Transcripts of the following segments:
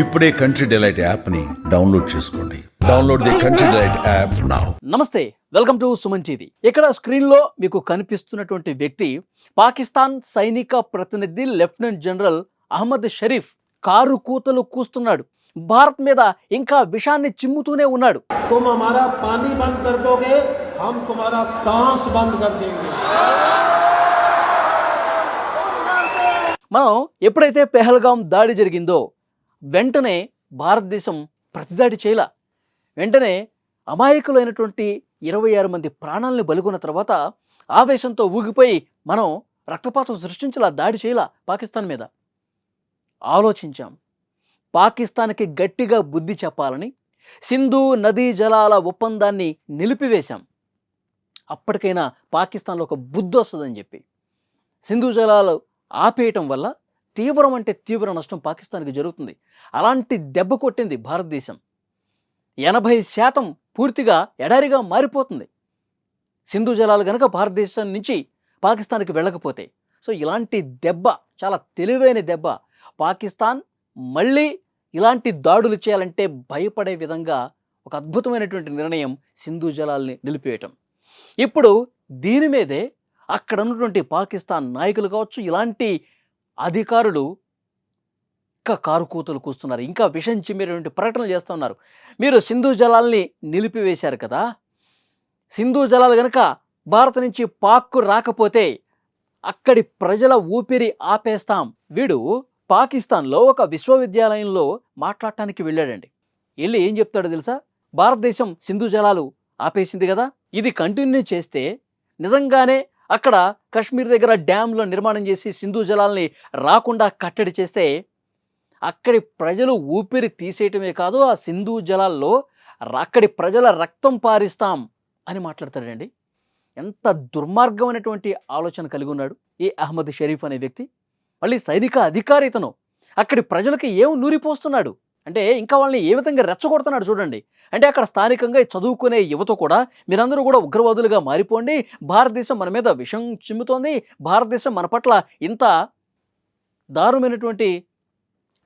ఇప్పుడే country Delight యాప్ని download చేసుకోండి. Download the Country Delight app now నమస్తే వెల్కమ్ టు సుమన్ టీవీ. ఇక్కడ స్క్రీన్లో మీకు కనిపిస్తున్నటువంటి వ్యక్తి పాకిస్తాన్ సైనిక ప్రతినిధి లెఫ్టినెంట్ జనరల్ అహ్మద్ షరీఫ్ కారు కూతలు కూస్తున్నాడు. భారత్ మీద ఇంకా విషాన్ని చిమ్ముతూనే ఉన్నాడు. తుమ్ హమారా పానీ బంద్ కర్ దోగే హమ్ తుమారా బంద్ కర్ దేంగే మనం ఎప్పుడైతే పెహల్గాం దాడి జరిగిందో వెంటనే భారతదేశం ప్రతిదాడి చేయాల. వెంటనే అమాయకులైనటువంటి ఇరవై ఆరు మంది ప్రాణాలని బలిగొన్న తర్వాత ఆవేశంతో ఊగిపోయి మనం రక్తపాతం సృష్టించలా దాడి చేయలా పాకిస్తాన్ మీద. ఆలోచించాం. పాకిస్తాన్కి గట్టిగా బుద్ధి చెప్పాలని సింధు నదీ జలాల ఒప్పందాన్ని నిలిపివేశాం. అప్పటికైనా పాకిస్తాన్లో ఒక బుద్ధి వస్తుందని చెప్పి. సింధు జలాలు ఆపేయటం వల్ల తీవ్రం అంటే తీవ్ర నష్టం పాకిస్తాన్కి జరుగుతుంది. అలాంటి దెబ్బ కొట్టింది భారతదేశం. ఎనభై శాతం పూర్తిగా ఎడారిగా మారిపోతుంది. సింధు జలాలు కనుక భారతదేశం నుంచి పాకిస్తాన్కి వెళ్ళకపోతే. సో ఇలాంటి దెబ్బ చాలా తెలివైన దెబ్బ పాకిస్తాన్ మళ్ళీ ఇలాంటి దాడులు చేయాలంటే భయపడే విధంగా ఒక అద్భుతమైనటువంటి నిర్ణయం సింధు జలాల్ని నిలిపివేయటం. ఇప్పుడు దీని మీదే అక్కడ ఉన్నటువంటి పాకిస్తాన్ నాయకులు కావచ్చు ఇలాంటి అధికారులు ఇంకా కారు కూతులు కూస్తున్నారు. ఇంకా విషం చిమ్మేటువంటి ప్రకటనలు చేస్తున్నారు మీరు సింధు జలాల్ని నిలిపివేశారు కదా? సింధు జలాలు కనుక భారత్ నుంచి పాక్కు రాకపోతే అక్కడి ప్రజల ఊపిరి ఆపేస్తాం. వీడు పాకిస్తాన్లో ఒక విశ్వవిద్యాలయంలో మాట్లాడటానికి వెళ్ళాడండి. వెళ్ళి ఏం చెప్తాడో తెలుసా? భారతదేశం సింధు జలాలు ఆపేసింది కదా? ఇది కంటిన్యూ చేస్తే నిజంగానే అక్కడ కశ్మీర్ దగ్గర డ్యాంలో నిర్మాణం చేసి సింధు జలాల్ని రాకుండా కట్టడి చేస్తే అక్కడి ప్రజలు ఊపిరి తీసేయటమే కాదు ఆ సింధు జలాల్లో అక్కడి ప్రజల రక్తం పారిస్తాం అని మాట్లాడతాడండి. ఎంత దుర్మార్గమైనటువంటి ఆలోచన కలిగి ఉన్నాడు ఈ అహ్మద్ షరీఫ్ అనే వ్యక్తి. మళ్ళీ సైనిక అధికారి ఇతను. అక్కడి ప్రజలకి ఏం నూరిపోస్తున్నాడు? అంటే ఇంకా వాళ్ళని ఏ విధంగా రెచ్చగొడుతున్నాడు చూడండి. అంటే అక్కడ స్థానికంగా చదువుకునే యువత కూడా మీరందరూ కూడా ఉగ్రవాదులుగా మారిపోండి. భారతదేశం మన మీద విషం చిమ్ముతోంది. భారతదేశం మన పట్ల ఇంత దారుణమైనటువంటి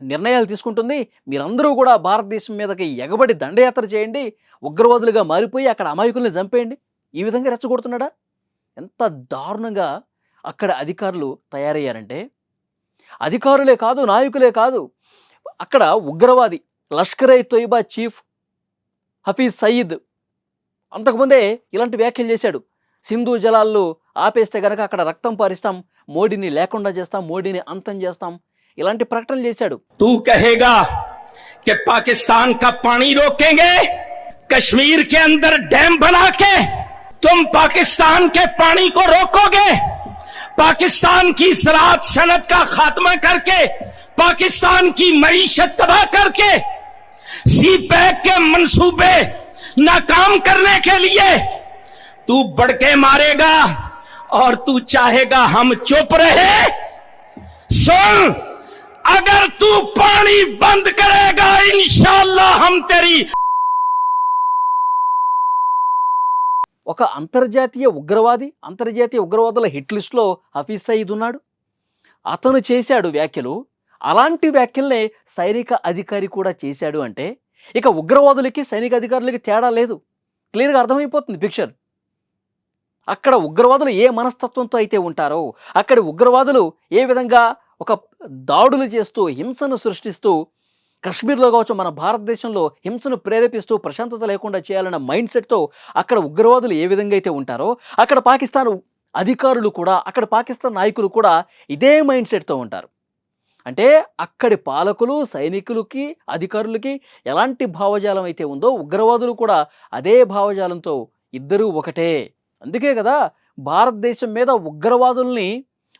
నిర్ణయాలు తీసుకుంటుంది. మీరందరూ కూడా భారతదేశం మీదకి ఎగబడి దండయాత్ర చేయండి. ఉగ్రవాదులుగా మారిపోయి అక్కడ అమాయకుల్ని చంపేయండి. ఈ విధంగా రెచ్చగొడుతున్నాడా? ఎంత దారుణంగా అక్కడ అధికారులు తయారయ్యారంటే. అధికారులే కాదు నాయకులే కాదు. అక్కడ ఉగ్రవాది లష్కర్ ఐ తొయిబా చీఫ్ హఫీజ్ సయీద్ అంతకుముందే ఇలాంటి వ్యాఖ్యలు చేశాడు సింధు జలాల్లో ఆపేస్తే గనక అక్కడ రక్తం పారిస్తాం మోడీని లేకుండా చేస్తాం మోడీని అంతం చేస్తాం ఇలాంటి ప్రకటనలు చేశాడు तू कहेगा कि पाकिस्तान का पानी रोकेंगे कश्मीर के अंदर डैम बना के तुम पाकिस्तान के पानी को रोकोगे पाकिस्तान की सराहत सनत का खात्मा करके पाकिस्तान की मईशत तबाह करके सी पैक के मंसूबे नाकाम करने के लिए तू बढ़ के मारेगा और तू चाहेगा हम चुप रहे सुन अगर तू पानी बंद करेगा इंशाल्लाह हम तेरी ఒక అంతర్జాతీయ ఉగ్రవాది అంతర్జాతీయ ఉగ్రవాదుల హిట్ లిస్ట్లో హఫీజ్ సయీద్ ఉన్నాడు అతను చేశాడు వ్యాఖ్యలు అలాంటి వ్యాఖ్యల్నే సైనిక అధికారి కూడా చేశాడు అంటే ఇక ఉగ్రవాదులకి సైనిక అధికారులకి తేడా లేదు. క్లియర్గా అర్థమైపోతుంది పిక్చర్. అక్కడ ఉగ్రవాదులు ఏ మనస్తత్వంతో అయితే ఉంటారో అక్కడి ఉగ్రవాదులు ఏ విధంగా ఒక దాడులు చేస్తూ హింసను సృష్టిస్తూ కశ్మీర్లో కావచ్చు మన భారతదేశంలో హింసను ప్రేరేపిస్తూ ప్రశాంతత లేకుండా చేయాలన్న మైండ్ సెట్తో అక్కడ ఉగ్రవాదులు ఏ విధంగా అయితే ఉంటారో అక్కడ పాకిస్తాన్ అధికారులు కూడా అక్కడ పాకిస్తాన్ నాయకులు కూడా ఇదే మైండ్ సెట్తో ఉంటారు. అంటే అక్కడి పాలకులు సైనికులకి అధికారులకి ఎలాంటి భావజాలం అయితే ఉందో ఉగ్రవాదులు కూడా అదే భావజాలంతో ఇద్దరూ ఒకటే. అందుకే కదా భారతదేశం మీద ఉగ్రవాదుల్ని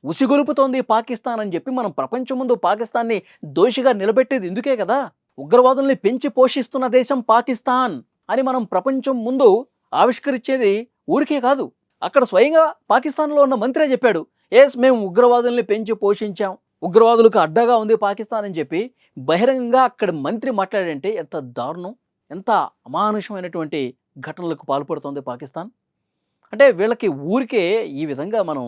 ఉసిగొలుపుతోంది పాకిస్తాన్ అని చెప్పి మనం ప్రపంచం ముందు పాకిస్తాన్ని దోషిగా నిలబెట్టేది ఇందుకే కదా? ఉగ్రవాదుల్ని పెంచి పోషిస్తున్న దేశం పాకిస్తాన్ అని మనం ప్రపంచం ముందు ఆవిష్కరించేది ఊరికే కాదు. అక్కడ స్వయంగా పాకిస్తాన్లో ఉన్న మంత్రే చెప్పాడు ఎస్ మేము ఉగ్రవాదుల్ని పెంచి పోషించాం. ఉగ్రవాదులకు అడ్డగా ఉంది పాకిస్తాన్ అని చెప్పి బహిరంగంగా అక్కడ మంత్రి మాట్లాడంటే ఎంత దారుణం ఎంత అమానుషమైనటువంటి ఘటనలకు పాల్పడుతోంది పాకిస్తాన్? అంటే వీళ్ళకి ఊరికే ఈ విధంగా మనం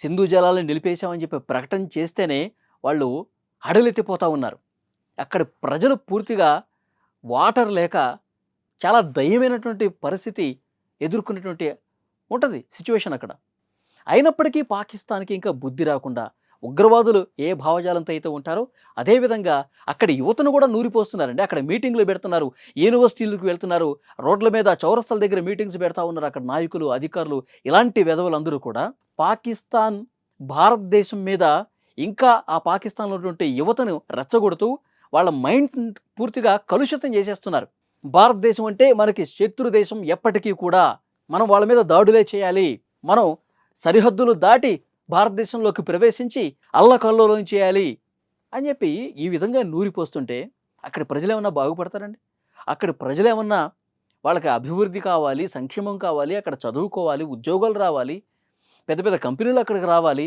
సింధు జలాలను నిలిపేశామని చెప్పి ప్రకటన చేస్తేనే వాళ్ళు అడలెత్తిపోతూ ఉన్నారు. అక్కడ ప్రజలు పూర్తిగా వాటర్ లేక చాలా దయ్యమైనటువంటి పరిస్థితి ఎదుర్కొనేటువంటి ఉంటుంది సిచ్యువేషన్ అక్కడ. అయినప్పటికీ పాకిస్తాన్కి ఇంకా బుద్ధి రాకుండా ఉగ్రవాదులు ఏ భావజాలంతో అయితే ఉంటారో అదేవిధంగా అక్కడ యువతను కూడా నూరిపోస్తున్నారండి. అక్కడ మీటింగ్లు పెడుతున్నారు యూనివర్సిటీలకు వెళ్తున్నారు రోడ్ల మీద చౌరస్తల దగ్గర మీటింగ్స్ పెడతా ఉన్నారు అక్కడ నాయకులు అధికారులు ఇలాంటి వెధవులందరూ కూడా. పాకిస్తాన్ భారతదేశం మీద ఇంకా ఆ పాకిస్తాన్లో ఉన్నటువంటి యువతను రెచ్చగొడుతూ వాళ్ళ మైండ్ పూర్తిగా కలుషితం చేసేస్తున్నారు. భారతదేశం అంటే మనకి శత్రు దేశం ఎప్పటికీ కూడా మనం వాళ్ళ మీద దాడులే చేయాలి. మనం సరిహద్దులు దాటి భారతదేశంలోకి ప్రవేశించి అల్లకల్లోలం చేయాలి అని చెప్పి ఈ విధంగా నూరిపోస్తుంటే అక్కడ ప్రజలేమన్నా బాగుపడతారండి? అక్కడ ప్రజలేమన్నా వాళ్ళకి అభివృద్ధి కావాలి సంక్షేమం కావాలి అక్కడ చదువుకోవాలి ఉద్యోగాలు రావాలి పెద్ద పెద్ద కంపెనీలు అక్కడికి రావాలి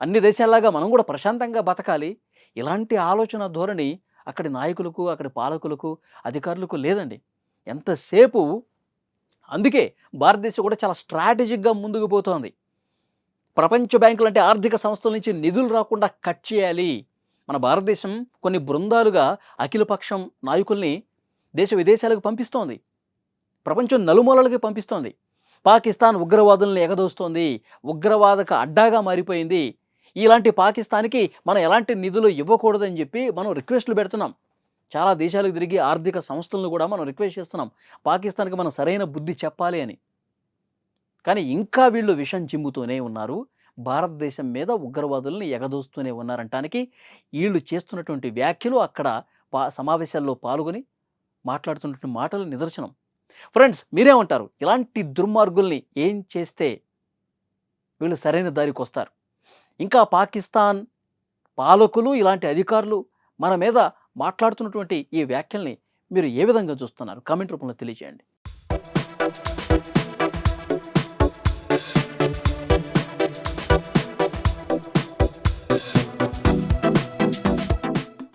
అన్ని దేశాల్లాగా మనం కూడా ప్రశాంతంగా బతకాలి ఇలాంటి ఆలోచన ధోరణి అక్కడి నాయకులకు అక్కడి పాలకులకు అధికారులకు లేదండి. ఎంతసేపు అందుకే భారతదేశం కూడా చాలా స్ట్రాటజిక్గా ముందుకు పోతోంది. ప్రపంచ బ్యాంకులు అంటే ఆర్థిక సంస్థల నుంచి నిధులు రాకుండా కట్ చేయాలి. మన భారతదేశం కొన్ని బృందాలుగా అఖిలపక్షం నాయకుల్ని దేశ విదేశాలకు పంపిస్తోంది. ప్రపంచం నలుమూలలకి పంపిస్తోంది. పాకిస్తాన్ ఉగ్రవాదుల్ని ఎగదోస్తోంది. ఉగ్రవాదక అడ్డాగా మారిపోయింది. ఇలాంటి పాకిస్తాన్కి మనం ఎలాంటి నిధులు ఇవ్వకూడదని చెప్పి మనం రిక్వెస్ట్లు పెడుతున్నాం. చాలా దేశాలకు తిరిగి ఆర్థిక సంస్థలను కూడా మనం రిక్వెస్ట్ చేస్తున్నాం. పాకిస్తాన్కి మనం సరైన బుద్ధి చెప్పాలి అని. కానీ ఇంకా వీళ్ళు విషం చిమ్ముతూనే ఉన్నారు. భారతదేశం మీద ఉగ్రవాదుల్ని ఎగదోస్తూనే ఉన్నారంటానికి వీళ్ళు చేస్తున్నటువంటి వ్యాఖ్యలు అక్కడ పా సమావేశాల్లో పాల్గొని మాట్లాడుతున్నటువంటి మాటలు నిదర్శనం. ఫ్రెండ్స్ మీరేమంటారు? ఇలాంటి దుర్మార్గుల్ని ఏం చేస్తే వీళ్ళు సరైన దారికి వస్తారు ఇంకా పాకిస్తాన్ పాలకులు ఇలాంటి అధికారులు మన మీద మాట్లాడుతున్నటువంటి ఈ వ్యాఖ్యల్ని మీరు ఏ విధంగా చూస్తున్నారు? కామెంట్ రూపంలో తెలియజేయండి.